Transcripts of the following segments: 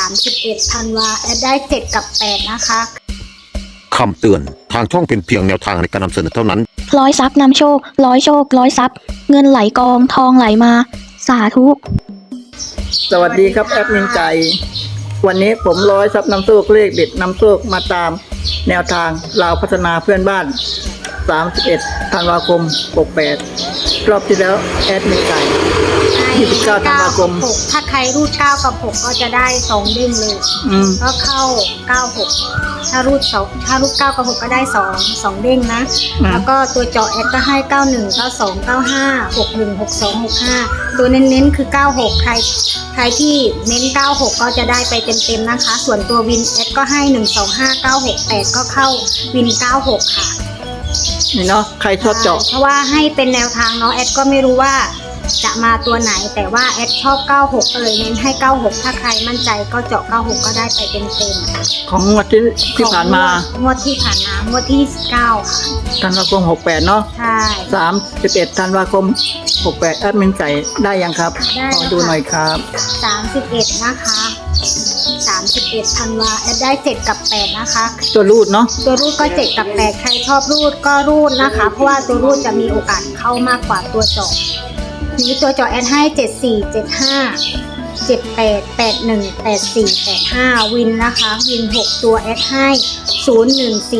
31ธันวาแอดได้ 7 กับ 8 นะคะ คำเตือน ทางช่องเป็นเพียงแนวทางในการนำเสนอเท่านั้น ร้อยทรัพย์นำโชค ร้อยโชค ร้อยทรัพย์ เงินไหลกองทองไหลมา สาธุ สวัสดีครับแอดมินไก่วันนี้ผมร้อยซับน้ำโซกเลขเด็ดน้ำโซกมาตาม แนวทางลาวพัฒนาเพื่อนบ้าน 31ธันวาคม 68 รอบที่แล้วแอดมินไก่29ธันวาคม6ถ้าใครรูด 9 กับ 6 ก็จะได้ 2 เด้งเลย อืม ก็เข้า 96 ถ้ารูด2ถ้ารูด 9 กับ 6 ก็ได้ 2 2 เด้งนะอ่าแล้วก็ตัวเจาะแอดก็ให้ 91 92 95 61 62 65 ตัวเน้นๆ คือ 96 ใคร ใครที่เน้น 96 ก็จะได้ไปเต็มๆนะคะ ส่วนตัววินแอดก็ให้ 125 968 ก็เข้าวิน 96 ค่ะ นี่เนาะใครชอบเจาะ เพราะว่าให้เป็นแนวทางเนาะแอดก็ไม่รู้ว่าจะมาตัวไหนแต่ว่าแอดชอบ 96ก็เลยเน้นให้ 96 ถ้าใครมั่นใจก็เจาะ 96 ก็ได้ไปเต็มของงวดที่ๆที่ผ่านมา งวดที่ผ่านมางวดที่ 29 ค่ะธันวาคม 68 เนาะใช่31ธันวาคม 68แอดมินไก่ได้ยังครับได้ขอดูหน่อยครับ 31 นะคะ 31ธันวาแอดได้ 7 กับ 8 นะคะ ตัวรูดเนาะตัวรูดก็ 7 กับ 8 ใครชอบรูดก็รูดนะคะ เพราะว่าตัวรูดจะมีโอกาสเข้ามากกว่าตัวเจาะนี้ตัวเจาะแอดให้ 74 75 78 81 84 85 วินนะคะ วิน 6 ตัวแอดให้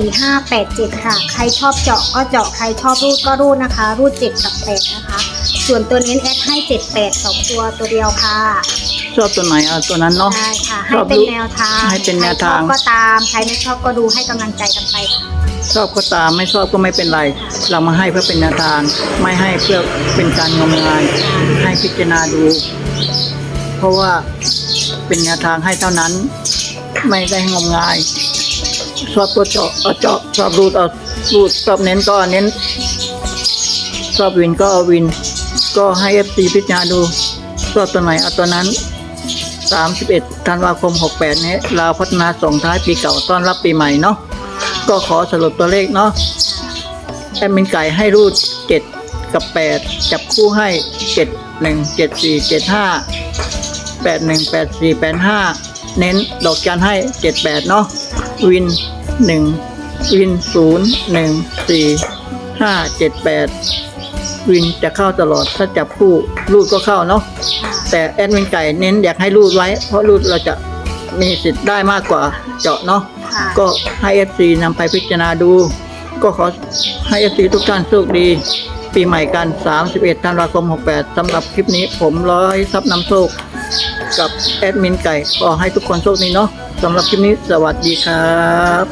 014587 ค่ะ ใครชอบเจาะก็เจาะใครชอบรูดก็รูดนะคะ รูด 7 กับ 8 นะคะ ส่วนตัวเน้นแอดให้78 2ตัวตัวเดียวค่ะชอบตัวไหนเอาตัวนั้นเนาะ ใช่ค่ะชให้อบเป็นแนวทางให้เป็นแนวทาง ใครชอบก็ตาม ใครไม่ชอบก็ดูให้กำลังใจกันไปค่ะชอบก็ตามไม่ชอบก็ไม่เป็นไร เรามาให้เพื่อเป็นแนวทาง ไม่ให้เพื่อเป็นการงมงาย ให้พิจารณาดู เพราะว่าเป็นแนวทางให้เท่านั้น ไม่ได้งมงาย ชอบตัวเจาะเอาเจาะชอบรูดเอารูดชอบเน้นก็เน้น ชอบวินก็เอาวิน ก็ให้เอฟซีพิจารณาดูชอบตัวไหนเอาตัวนั้น 31ธันวาคม 68 นี้ลาวพัฒนาส่งท้ายปีเก่าต้อนรับปีใหม่เนาะก็ขอสรุปตัวเลขเนาะแอดมินไก่ให้รูด 7 กับ 8 จับคู่ให้ 7 1 7 4 7 5 8 1 8 4 8 5 เน้นดอกจันให้ 7 8 เนาะวิน 1 วิน 0 1 4 5 7 8 วินจะเข้าตลอดถ้าจับคู่รูดก็เข้าเนาะแต่แอดมินไก่เน้นอยากให้รูดไว้ เพราะรูดเราจะมีสิทธิ์ได้มากกว่าเจาะเนาะค่ะก็ให้เอฟซีนำไปพิจารณาดู ก็ขอให้เอฟซีทุกท่านโชคดี ปีใหม่กัน 31 ธันวาคม 68สำหรับคลิปนี้ผมร้อยซับนำโชคกับแอดมินไก่ขอให้ทุกคนโชคดีเนาะสำหรับคลิปนี้สวัสดีครับ